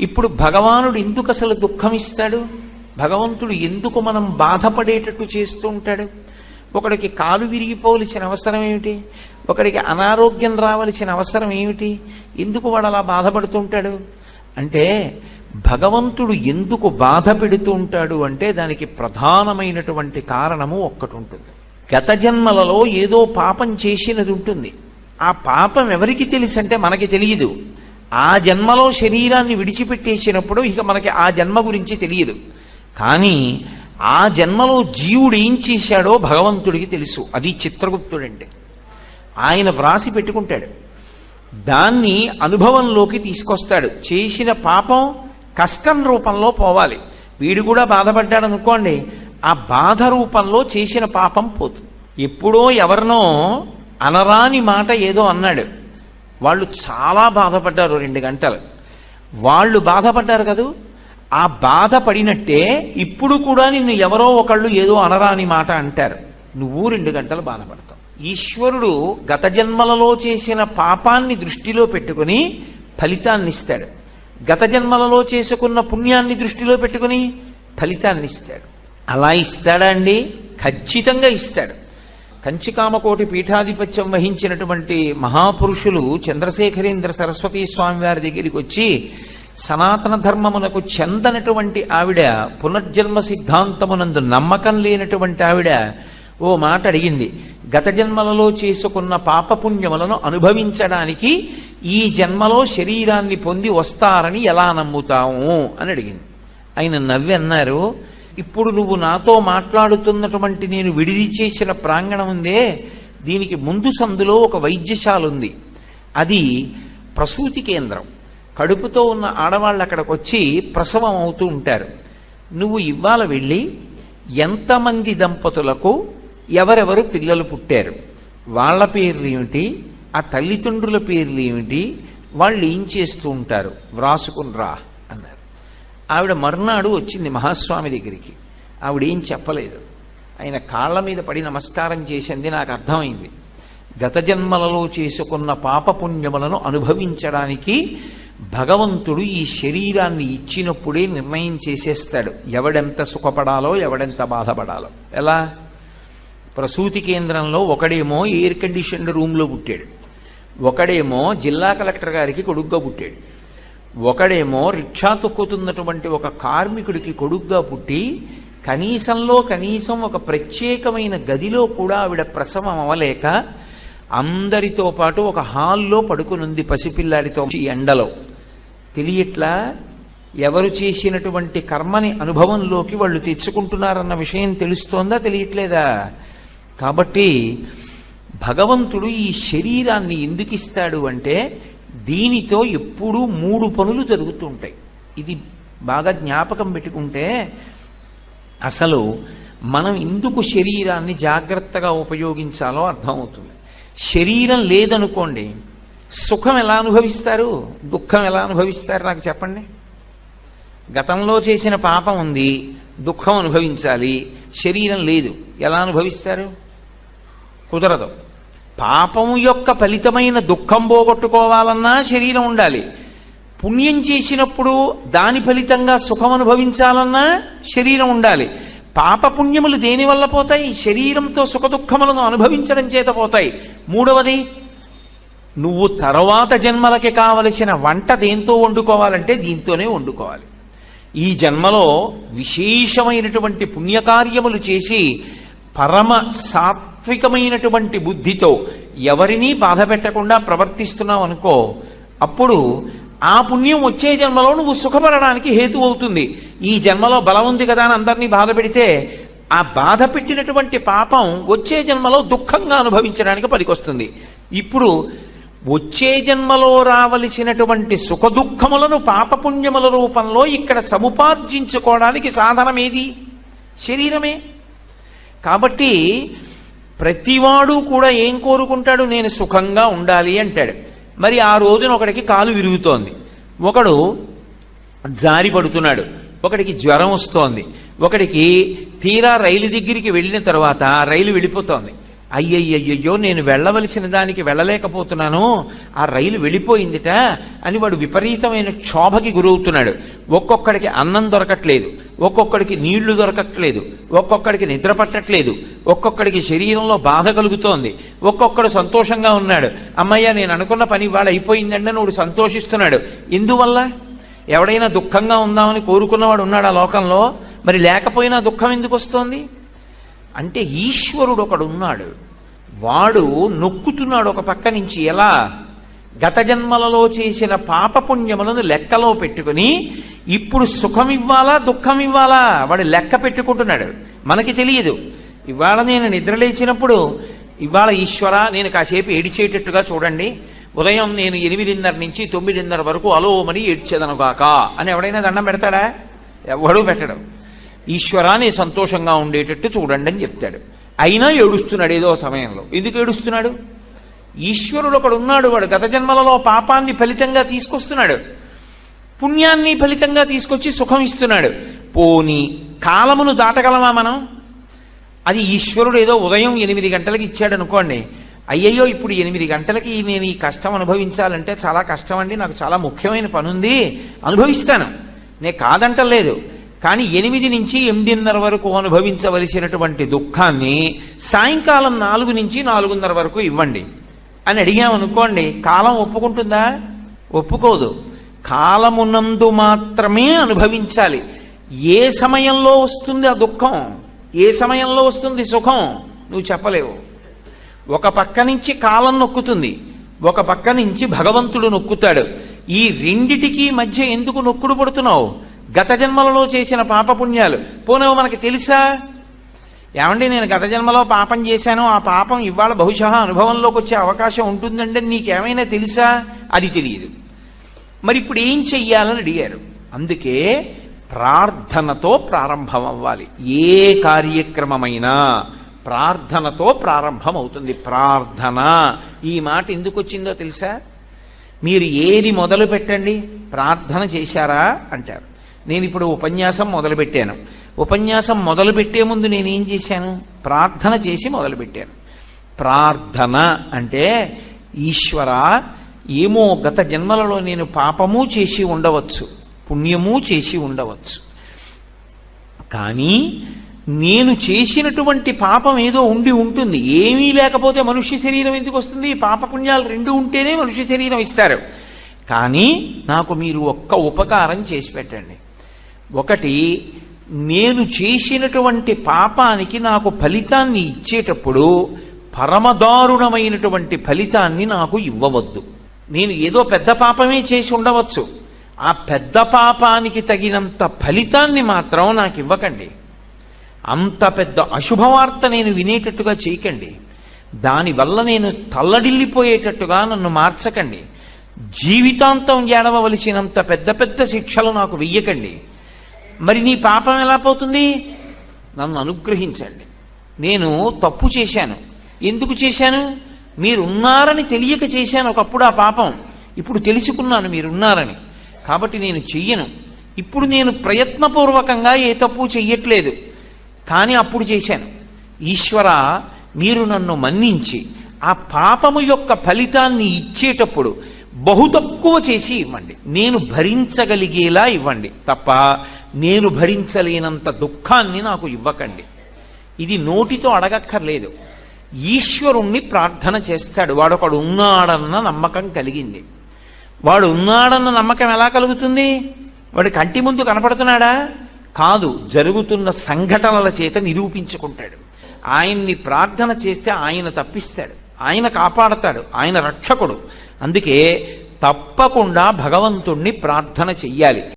ఇప్పుడు భగవానుడు ఎందుకు అసలు దుఃఖం ఇస్తాడు? భగవంతుడు ఎందుకు మనం బాధపడేటట్టు చేస్తూ ఉంటాడు? ఒకడికి కాలు విరిగిపోవలసిన అవసరం ఏమిటి? ఒకడికి అనారోగ్యం రావలసిన అవసరం ఏమిటి? ఎందుకు వాడు అలా బాధపడుతుంటాడు అంటే భగవంతుడు ఎందుకు బాధ పెడుతూ ఉంటాడు అంటే దానికి ప్రధానమైనటువంటి కారణము ఒక్కటి ఉంటుంది గత జన్మలలో ఏదో పాపం చేసినది ఉంటుంది. ఆ పాపం ఎవరికి తెలుసు అంటే మనకి తెలియదు. ఆ జన్మలో శరీరాన్ని విడిచిపెట్టేసినప్పుడు ఇక మనకి ఆ జన్మ గురించి తెలియదు. కానీ ఆ జన్మలో జీవుడు ఏం చేశాడో భగవంతుడికి తెలుసు. అది చిత్రగుప్తుడంటే. ఆయన వ్రాసి పెట్టుకుంటాడు. దాన్ని అనుభవంలోకి తీసుకొస్తాడు. చేసిన పాపం కష్టం రూపంలో పోవాలి. వీడు కూడా బాధపడ్డాడు అనుకోండి ఆ బాధ రూపంలో చేసిన పాపం పోతుంది. ఎప్పుడో ఎవరినో అనరాని మాట ఏదో అన్నాడు. వాళ్ళు చాలా బాధపడ్డారు రెండు గంటలు. వాళ్ళు బాధపడ్డారు కదూ? ఆ బాధపడినట్టే ఇప్పుడు కూడా నిన్ను ఎవరో ఒకళ్ళు ఏదో అనరాని మాట అంటారు. నువ్వు రెండు గంటలు బాధపడతావు. ఈశ్వరుడు గత జన్మలలో చేసిన పాపాన్ని దృష్టిలో పెట్టుకుని ఫలితాన్ని ఇస్తాడు. గత జన్మలలో చేసుకున్న పుణ్యాన్ని దృష్టిలో పెట్టుకుని ఫలితాన్ని ఇస్తాడు. అలా ఇస్తాడా అండి? ఖచ్చితంగా ఇస్తాడు. కంచికామకోటి పీఠాధిపత్యం వహించినటువంటి మహాపురుషులు చంద్రశేఖరేంద్ర సరస్వతీ స్వామి వారి దగ్గరికి వచ్చి సనాతన ధర్మమునకు చెందనటువంటి ఆవిడ పునర్జన్మ సిద్ధాంతమునందు నమ్మకం లేనటువంటి ఆవిడ ఓ మాట అడిగింది. గత జన్మలలో చేసుకున్న పాపపుణ్యములను అనుభవించడానికి ఈ జన్మలో శరీరాన్ని పొంది వస్తారని ఎలా నమ్ముతాము అని అడిగింది. ఆయన నవ్వి అన్నారు ఇప్పుడు నువ్వు నాతో మాట్లాడుతున్నటువంటి నేను విడిది చేసిన ప్రాంగణం ఉందే దీనికి ముందు సందులో ఒక వైద్యశాల ఉంది. అది ప్రసూతి కేంద్రం. కడుపుతో ఉన్న ఆడవాళ్ళు అక్కడికి వచ్చి ప్రసవం అవుతూ ఉంటారు. నువ్వు ఇవాళ వెళ్ళి ఎంతమంది దంపతులకు ఎవరెవరు పిల్లలు పుట్టారు? వాళ్ళ పేర్లు ఏమిటి? ఆ తల్లిదండ్రుల పేర్లు ఏమిటి? వాళ్ళు ఏం చేస్తూ ఉంటారు? వ్రాసుకుని రా అన్నారు. ఆవిడ మర్నాడు వచ్చింది మహాస్వామి దగ్గరికి. ఆవిడ ఏం చెప్పలేదు. ఆయన కాళ్ళ మీద పడి నమస్కారం చేసింది నాకు అర్థమైంది. గత జన్మలలో చేసుకున్న పాపపుణ్యములను అనుభవించడానికి భగవంతుడు ఈ శరీరాన్ని ఇచ్చినప్పుడే నిర్ణయం చేసేస్తాడు. ఎవడెంత సుఖపడాలో ఎవడెంత బాధపడాలో. ఎలా? ప్రసూతి కేంద్రంలో ఒకడేమో ఎయిర్ కండిషన్డ్ రూమ్లో పుట్టాడు. ఒకడేమో జిల్లా కలెక్టర్ గారికి కొడుగ్గా పుట్టాడు. ఒకడేమో రిక్షా తొక్కుతున్నటువంటి ఒక కార్మికుడికి కొడుగ్గా పుట్టి కనీసంలో కనీసం ఒక ప్రత్యేకమైన గదిలో కూడా ఆవిడ ప్రసవం అవ్వలేక అందరితో పాటు ఒక హాల్లో పడుకునుంది పసిపిల్లాడితో ఈ ఎండలో. తెలియట్లా ఎవరు చేసినటువంటి కర్మని అనుభవంలోకి వాళ్ళు తెచ్చుకుంటున్నారన్న విషయం తెలుస్తోందా తెలియట్లేదా? కాబట్టి భగవంతుడు ఈ శరీరాన్ని ఎందుకు ఇస్తాడు అంటే దీనితో ఎప్పుడూ మూడు పనులు జరుగుతుంటాయి. ఇది బాగా జ్ఞాపకం పెట్టుకుంటే అసలు మనం ఎందుకు శరీరాన్ని జాగ్రత్తగా ఉపయోగించాలో అర్థమవుతుంది. శరీరం లేదనుకోండి సుఖం ఎలా అనుభవిస్తారు? దుఃఖం ఎలా అనుభవిస్తారు నాకు చెప్పండి? గతంలో చేసిన పాపం ఉంది దుఃఖం అనుభవించాలి శరీరం లేదు ఎలా అనుభవిస్తారు? కుదరదు. పాపము యొక్క ఫలితమైన దుఃఖం పోగొట్టుకోవాలన్నా శరీరం ఉండాలి. పుణ్యం చేసినప్పుడు దాని ఫలితంగా సుఖం అనుభవించాలన్నా శరీరం ఉండాలి. పాపపుణ్యములు దేనివల్ల పోతాయి? శరీరంతో సుఖదుఖములను అనుభవించడం చేత పోతాయి. మూడవది నువ్వు తర్వాత జన్మలకి కావలసిన వంట దేంతో వండుకోవాలంటే దీంతోనే వండుకోవాలి. ఈ జన్మలో విశేషమైనటువంటి పుణ్యకార్యములు చేసి పరమ సాత్వికమైనటువంటి బుద్ధితో ఎవరినీ బాధ పెట్టకుండా ప్రవర్తిస్తున్నావు అనుకో అప్పుడు ఆ పుణ్యం వచ్చే జన్మలో నువ్వు సుఖపడడానికి హేతు అవుతుంది. ఈ జన్మలో బలం ఉంది కదా అని అందరినీ బాధ పెడితే ఆ బాధ పెట్టినటువంటి పాపం వచ్చే జన్మలో దుఃఖంగా అనుభవించడానికి పనికొస్తుంది. ఇప్పుడు వచ్చే జన్మలో రావలసినటువంటి సుఖ దుఃఖములను పాపపుణ్యముల రూపంలో ఇక్కడ సముపార్జించుకోవడానికి సాధనం ఏది శరీరమే. కాబట్టి ప్రతివాడు కూడా ఏం కోరుకుంటాడు? నేను సుఖంగా ఉండాలి అంటాడు. మరి ఆ రోజున ఒకడికి కాలు విరుగుతోంది. ఒకడు జారి పడుతున్నాడు. ఒకడికి జ్వరం వస్తోంది. ఒకడికి తీరా రైలు దగ్గరికి వెళ్ళిన తర్వాత రైలు వెళ్ళిపోతోంది. అయ్యయ్యయ్యో నేను వెళ్ళవలసిన దానికి వెళ్ళలేకపోతున్నాను. ఆ రైలు వెళ్ళిపోయిందిట అని వాడు విపరీతమైన క్షోభకి గురవుతున్నాడు. ఒక్కొక్కడికి అన్నం దొరకట్లేదు ఒక్కొక్కడికి నీళ్ళు దొరకట్లేదు ఒక్కొక్కడికి నిద్ర పట్టట్లేదు ఒక్కొక్కడికి శరీరంలో బాధ కలుగుతోంది. ఒక్కొక్కడు సంతోషంగా ఉన్నాడు. అమ్మయ్య నేను అనుకున్న పని ఇవాళ అయిపోయిందండి నువ్వు సంతోషిస్తున్నాడు. ఎందువల్ల ఎవడైనా దుఃఖంగా ఉందామని కోరుకున్నవాడు ఉన్నాడు ఆ లోకంలో? మరి లేకపోయినా దుఃఖం ఎందుకు వస్తోంది? అంటే ఈశ్వరుడు ఒకడున్నాడు వాడు నొక్కుతున్నాడు ఒక పక్క నుంచి. ఎలా? గత జన్మలలో చేసిన పాపపుణ్యములను లెక్కలో పెట్టుకుని ఇప్పుడు సుఖం ఇవ్వాలా దుఃఖం ఇవ్వాలా వాడు లెక్క పెట్టుకుంటున్నాడు. మనకి తెలియదు. ఇవాళ నేను నిద్రలేచినప్పుడు ఇవాళ ఈశ్వర నేను కాసేపు ఏడిచేటట్టుగా చూడండి. ఉదయం నేను ఎనిమిదిన్నర నుంచి తొమ్మిదిన్నర వరకు అలోమని ఏడ్చేదనుగాక అని ఎవడైనా దండం పెడతాడా? ఎవడూ పెట్టడం. ఈశ్వరాన్ని సంతోషంగా ఉండేటట్టు చూడండి అని చెప్తాడు. అయినా ఏడుస్తున్నాడు ఏదో సమయంలో. ఎందుకు ఏడుస్తున్నాడు? ఈశ్వరుడు ఒకడు ఉన్నాడు వాడు గత జన్మలలో పాపాన్ని ఫలితంగా తీసుకొస్తున్నాడు. పుణ్యాన్ని ఫలితంగా తీసుకొచ్చి సుఖం ఇస్తున్నాడు. పోని కాలమును దాటగలమా మనం? అది ఈశ్వరుడు ఏదో ఉదయం ఎనిమిది గంటలకు ఇచ్చాడు అనుకోండి. అయ్యయ్యో ఇప్పుడు ఎనిమిది గంటలకి నేను ఈ కష్టం అనుభవించాలంటే చాలా కష్టం అండి నాకు చాలా ముఖ్యమైన పనుంది అనుభవిస్తాను. నేను కాదంటలేదు. కానీ ఎనిమిది నుంచి ఎనిమిదిన్నర వరకు అనుభవించవలసినటువంటి దుఃఖాన్ని సాయంకాలం నాలుగు నుంచి నాలుగున్నర వరకు ఇవ్వండి. అని అడిగామనుకోండి కాలం ఒప్పుకుంటుందా? ఒప్పుకోదు. కాలమునందు మాత్రమే అనుభవించాలి. ఏ సమయంలో వస్తుంది ఆ దుఃఖం? ఏ సమయంలో వస్తుంది సుఖం? నువ్వు చెప్పలేవు. ఒక పక్క నుంచి కాలం నొక్కుతుంది. ఒక పక్క నుంచి భగవంతుడు నొక్కుతాడు. ఈ రెండిటికి మధ్య ఎందుకు నొక్కుడు పడుతున్నావు? గత జన్మలలో చేసిన పాపపుణ్యాలు. పోనవు మనకి తెలుసా? ఏమండి నేను గత జన్మలో పాపం చేశాను ఆ పాపం ఇవాళ బహుశా అనుభవంలోకి వచ్చే అవకాశం ఉంటుందంటే నీకేమైనా తెలుసా? అది తెలియదు. మరి ఇప్పుడు ఏం చెయ్యాలని అడిగారు. అందుకే ప్రార్థనతో ప్రారంభం అవ్వాలి ఏ కార్యక్రమమైనా ప్రార్థనతో ప్రారంభం అవుతుంది ప్రార్థన. ఈ మాట ఎందుకు వచ్చిందో తెలుసా? మీరు ఏది మొదలు పెట్టండి ప్రార్థన చేశారా? అంటారు. నేను ఇప్పుడు ఉపన్యాసం మొదలుపెట్టాను. ఉపన్యాసం మొదలుపెట్టే ముందు నేనేం చేశాను? ప్రార్థన చేసి మొదలుపెట్టాను. ప్రార్థన అంటే ఈశ్వర ఏమో గత జన్మలలో నేను పాపము చేసి ఉండవచ్చు పుణ్యము చేసి ఉండవచ్చు. కానీ నేను చేసినటువంటి పాపం ఏదో ఉండి ఉంటుంది. ఏమీ లేకపోతే మనుష్య శరీరం ఎందుకు వస్తుంది? పాపపుణ్యాలు రెండు ఉంటేనే మనుష్య శరీరం ఇస్తారు. కానీ నాకు మీరు ఒక్క ఉపకారం చేసి పెట్టండి. ఒకటి నేను చేసినటువంటి పాపానికి నాకు ఫలితాన్ని ఇచ్చేటప్పుడు పరమదారుణమైనటువంటి ఫలితాన్ని నాకు ఇవ్వవద్దు. నేను ఏదో పెద్ద పాపమే చేసి ఉండవచ్చు. ఆ పెద్ద పాపానికి తగినంత ఫలితాన్ని మాత్రం నాకు ఇవ్వకండి. అంత పెద్ద అశుభవార్త నేను వినేటట్టుగా చేయకండి. దానివల్ల నేను తల్లడిల్లిపోయేటట్టుగా నన్ను మార్చకండి. జీవితాంతం ఏడవలసినంత పెద్ద పెద్ద శిక్షలు నాకు వెయ్యకండి. మరి నీ పాపం ఎలా పోతుంది? నన్ను అనుగ్రహించండి. నేను తప్పు చేశాను. ఎందుకు చేశాను? మీరున్నారని తెలియక చేశాను ఒకప్పుడు ఆ పాపం. ఇప్పుడు తెలుసుకున్నాను మీరున్నారని. కాబట్టి నేను చెయ్యను. ఇప్పుడు నేను ప్రయత్నపూర్వకంగా ఏ తప్పు చెయ్యట్లేదు. కానీ అప్పుడు చేశాను. ఈశ్వర మీరు నన్ను మన్నించి ఆ పాపము యొక్క ఫలితాన్ని ఇచ్చేటప్పుడు బహు తక్కువ చేసి ఇవ్వండి. నేను భరించగలిగేలా ఇవ్వండి. తప్ప నేను భరించలేనంత దుఃఖాన్ని నాకు ఇవ్వకండి. ఇది నోటితో అడగక్కర్లేదు. ఈశ్వరుణ్ణి ప్రార్థన చేస్తాడు. వాడొకడు ఉన్నాడన్న నమ్మకం కలిగింది. వాడు ఉన్నాడన్న నమ్మకం ఎలా కలుగుతుంది? వాడు కంటి ముందు కనపడుతున్నాడా? కాదు జరుగుతున్న సంఘటనల చేత నిరూపించుకుంటాడు. ఆయన్ని ప్రార్థన చేస్తే ఆయన తప్పిస్తాడు. ఆయన కాపాడతాడు. ఆయన రక్షకుడు. అందుకే తప్పకుండా భగవంతుణ్ణి ప్రార్థన చెయ్యాలి.